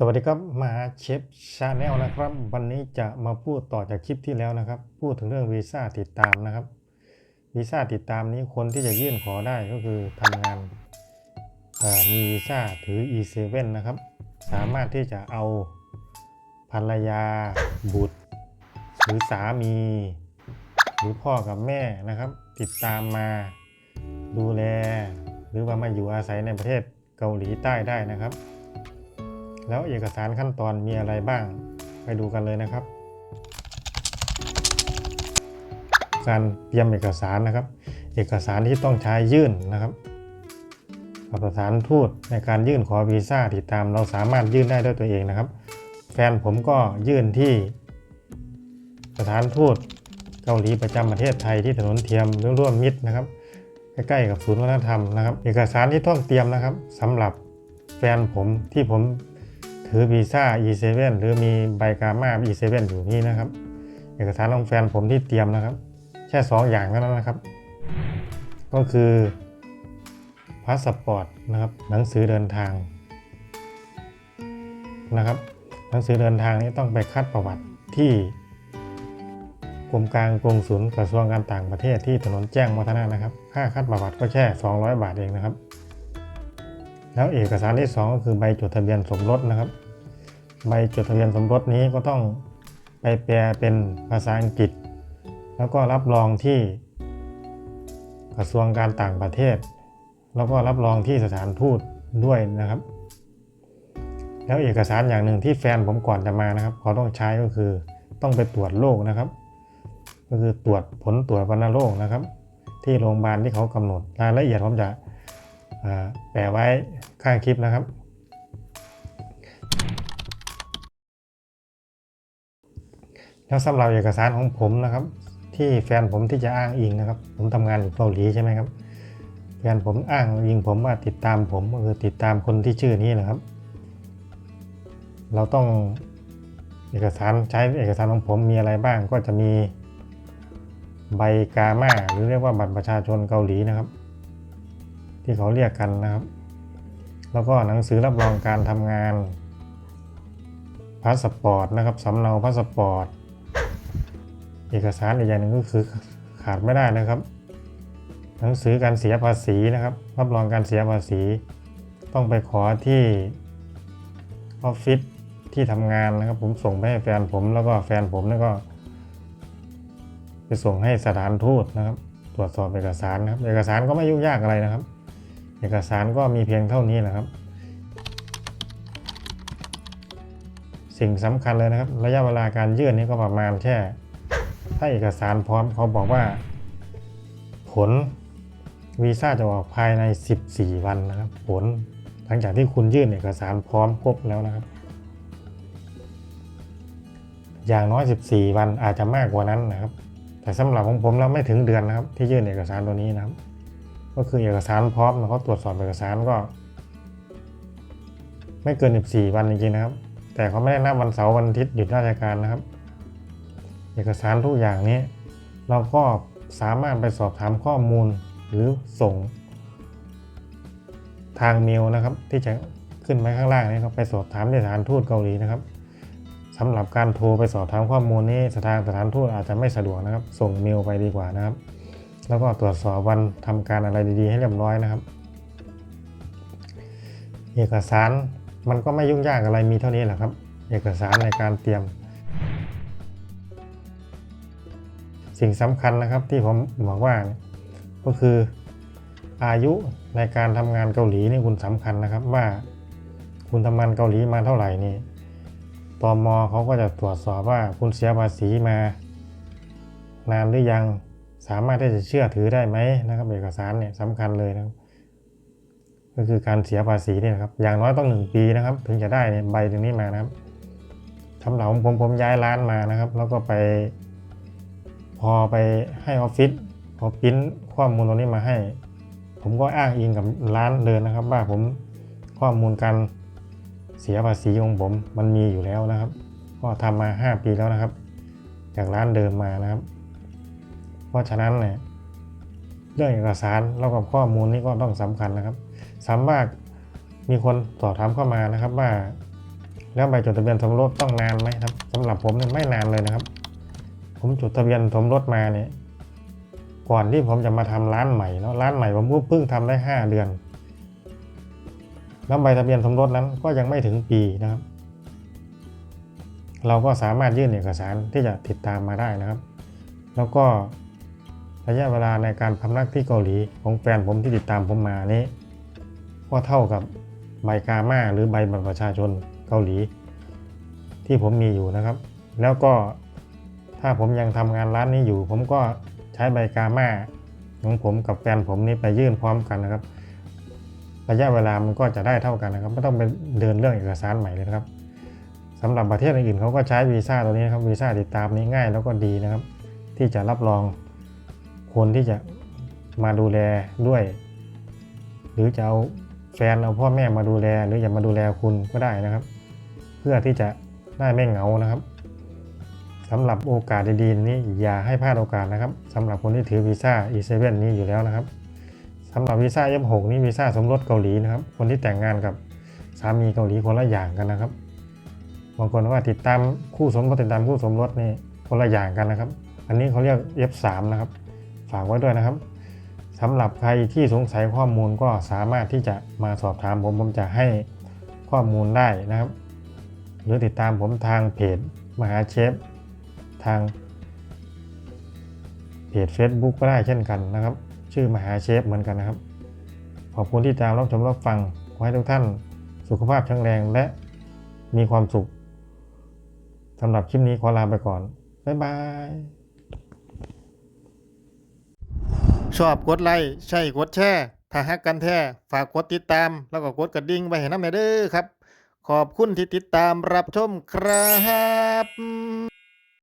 สวัสดีครับมาเชฟชาแนลนะครับ วันนี้จะมาพูดต่อจากคลิปที่แล้วนะครับ พูดถึงเรื่องวีซ่าติดตามนะครับวีซ่าติดตามนี้คนที่จะยื่นขอได้ก็คือทำงานมีวีซ่าถือ E7 นะครับ สามารถที่จะเอาภรรยา บุตร หรือสามี หรือพ่อกับแม่นะครับ ติดตามมาดูแล หรือว่ามาอยู่อาศัยในประเทศเกาหลีใต้ได้นะครับ แล้วเอกสารขั้นตอนมีอะไรบ้าง ไปดูกันเลยนะครับ การเตรียมเอกสารนะครับ เอกสารที่ต้องใช้ยื่นนะครับกับสถานทูตในการยื่นขอวีซ่าติดตามเราสามารถยื่นได้ด้วยตัวเองนะครับ แฟนผมก็ยื่นที่สถานทูตเกาหลีประจำประเทศไทยที่ถนนเทียมหรือร่วมมิตรนะครับ ใกล้ๆกับศูนย์วัฒนธรรมนะครับ เอกสารที่ต้องเตรียมนะครับสำหรับแฟนผมที่ผม ถือวีซ่า E7 หรือมีใบกามา E7 อยู่นี่นะครับ เอกสารของแฟนผมที่เตรียมนะครับ แค่ 2 อย่างเท่านั้นนะครับ ก็คือพาสปอร์ตนะครับหนังสือเดินทางนะครับ หนังสือเดินทางนี้ต้องไปคัดประวัติที่กรมการกงสุลกระทรวงการต่างประเทศที่ถนนแจ้งวัฒนะนะครับ ค่าคัดประวัติก็แค่ 200 บาทเองนะครับ แล้วเอกสารที่ 2 ก็คือใบจดทะเบียนสมรสนะครับ ใบจดทะเบียนสมรสนี้ก็ต้องไปแปลเป็นภาษาอังกฤษ แล้วก็รับรองที่กระทรวงการต่างประเทศ แล้วก็รับรองที่สถานทูตด้วยนะครับ แล้วเอกสารอย่างหนึ่งที่แฟนผมก่อนจะมานะครับเขาต้องใช้ก็คือต้องไปตรวจโรคนะครับ ก็คือตรวจผลตรวจวัณโรคนะครับ ที่โรงพยาบาลที่เขากำหนดรายละเอียดผมจะ แปะไว้ข้างคลิปนะครับ แล้วสำหรับเอกสารของผมนะครับ ที่แฟนผมที่จะอ้างอิงนะครับ ผมทำงานอยู่เกาหลีใช่ไหมครับแฟนผมอ้างอิงผมว่าติดตามผมก็คือติดตามคนที่ชื่อนี้นะครับ เราต้องเอกสารใช้เอกสารของผมมีอะไรบ้างก็จะมีใบกามาหรือเรียกว่าบัตรประชาชนเกาหลีนะครับ ที่เขาเรียกกันนะครับ แล้วก็หนังสือรับรองการทำงานพาสปอร์ตนะครับสำเนาพาสปอร์ตเอกสารอีกอย่างหนึ่งก็คือขาดไม่ได้นะครับ หนังสือการเสียภาษีนะครับ รับรองการเสียภาษี ต้องไปขอที่ออฟฟิศที่ทำงานนะครับ ผมส่งไปให้แฟนผมแล้วก็แฟนผมนี่ก็ไปส่งให้สถานทูตนะครับ ตรวจสอบเอกสารนะครับ เอกสารก็ไม่ยุ่งยากอะไรนะครับ เอกสารก็มีเพียงเท่านี้แหละครับ สิ่งสำคัญเลยนะครับ ระยะเวลาการยื่นนี่ก็ประมาณแค่ ถ้าเอกสารพร้อมเขาบอกว่า ผลวีซ่าจะออกภายใน 14 วันนะครับ ผลหลังจากที่คุณยื่นเอกสารพร้อมครบแล้วนะครับ อย่างน้อย 14 วันอาจจะมากกว่านั้นนะครับ แต่สำหรับของผมแล้วไม่ถึงเดือนนะครับ ที่ยื่นเอกสารตัวนี้นะครับ ก็คือเอกสารพร้อมแล้วเขาตรวจสอบเอกสารก็ ไม่เกิน 14 วันจริงๆนะครับ แต่เขาไม่ได้นับวันเสาร์วันอาทิตย์หยุดราชการนะครับ เอกสารทุกอย่างนี้ เราก็สามารถไปสอบถามข้อมูลหรือส่ง ทางเมลนะครับ ที่จะขึ้นไปข้างล่างนี้ครับไปสอบถามที่สถานทูตเกาหลีนะครับสำหรับการโทรไปสอบถามข้อมูลนี้สถานสถานทูตอาจจะไม่สะดวกนะครับ ส่งเมลไปดีกว่านะครับ แล้วก็ตรวจสอบวันทำการอะไรดีๆ ให้เรียบร้อยนะครับ เอกสารมันก็ไม่ยุ่งยากอะไรมีเท่านี้แหละครับ เอกสารในการเตรียม สิ่งสำคัญนะครับที่ผมบอกว่าก็คืออายุในการทำงานเกาหลีนี่คุณสำคัญนะครับว่า คุณทำงานเกาหลีมาเท่าไหร่นี่ตอมอเขาก็จะตรวจสอบว่าคุณเสียภาษีมานานหรือยัง สามารถที่จะเชื่อถือได้ไหมนะครับ เอกสารเนี่ยสำคัญเลยนะครับ ก็คือการเสียภาษีนี่นะครับ อย่างน้อยต้องหนึ่งปีนะครับ ถึงจะได้เนี่ยใบตรงนี้มานะครับสำหรับผมผมผมย้ายร้านมานะครับ แล้วก็ไป พอไปให้ออฟฟิศพอปริ้นข้อมูลตรงนี้มาให้ ผมก็อ้างอิงกับร้านเดินนะครับ ว่าผมข้อมูลการเสียภาษีของผมมันมีอยู่แล้วนะครับ ก็ทำมา 5 ปีแล้วนะครับ จากร้านเดิมมานะครับ เพราะฉะนั้นเนี่ยเรื่องเอกสารแล้วกับข้อมูลนี่ก็ต้องสำคัญนะครับ สามารถมีคนสอบถามเข้ามานะครับว่า แล้วใบจดทะเบียนสมรสต้องนานไหมครับสำหรับผมเนี่ยไม่นานเลยนะครับ ผมจดทะเบียนสมรสมาเนี่ยก่อนที่ผมจะมาทำร้านใหม่เนาะร้านใหม่ผมก็เพิ่งทำได้ห้าเดือน แล้วใบทะเบียนสมรสนั้นก็ยังไม่ถึงปีนะครับ เราก็สามารถยื่นเอกสารที่จะติดตามมาได้นะครับ แล้วก็ ระยะเวลาในการพำนักที่เกาหลีของแฟนผมที่ติดตามผมมานี้ ก็เท่ากับใบกาม่าหรือใบบัตรประชาชนเกาหลี ที่ผมมีอยู่นะครับ แล้วก็ถ้าผมยังทำงานร้านนี้อยู่ ผมก็ใช้ใบกาม่าของผมกับแฟนผมนี้ไปยื่นพร้อมกันนะครับ ระยะเวลามันก็จะได้เท่ากันนะครับไม่ต้องไปเดินเรื่องเอกสารใหม่เลยนะครับสำหรับประเทศอื่นๆเขาก็ใช้วีซ่าตัวนี้นะครับวีซ่าติดตามนี้ง่ายแล้วก็ดีนะครับ ที่จะรับรอง คนที่จะมาดูแลด้วย หรือจะเอาแฟนเอาพ่อแม่มาดูแล หรือจะมาดูแลคุณก็ได้นะครับ เพื่อที่จะได้ไม่เหงานะครับสำหรับโอกาสดีๆนี้อย่าให้พลาดโอกาสนะครับสำหรับคนที่ถือวีซ่า E7 นี้อยู่แล้วนะครับสำหรับวีซ่า F6 นี่วีซ่าสมรสเกาหลีนะครับ คนที่แต่งงานกับสามีเกาหลีคนละอย่างกันนะครับบางคนว่าติดตามคู่สมรสติดตามคู่สมรสนี่คนละอย่างกันนะครับ อันนี้เขาเรียก F3 นะครับ ฝากไว้ด้วยนะครับสำหรับใครที่สงสัยข้อมูลก็สามารถที่จะมาสอบถามผมผมจะให้ข้อมูลได้นะครับ หรือติดตามผมทางเพจมหาเชฟทางเพจ Facebook ก็ได้เช่นกันนะครับ ชื่อมหาเชฟเหมือนกันนะครับ ขอบคุณที่ตามรับชมรับฟังขอให้ทุกท่านสุขภาพแข็งแรงและมีความสุขสำหรับคลิปนี้ขอลาไปก่อน บ๊ายบาย ชอบกดไลค์ใช่กดแชร์ถ้าฮักกันแท้ฝากกดติดตาม แล้วก็กดกระดิ่งไว้ให้น้ำเด้อครับ ขอบคุณที่ติดตามรับชมครับ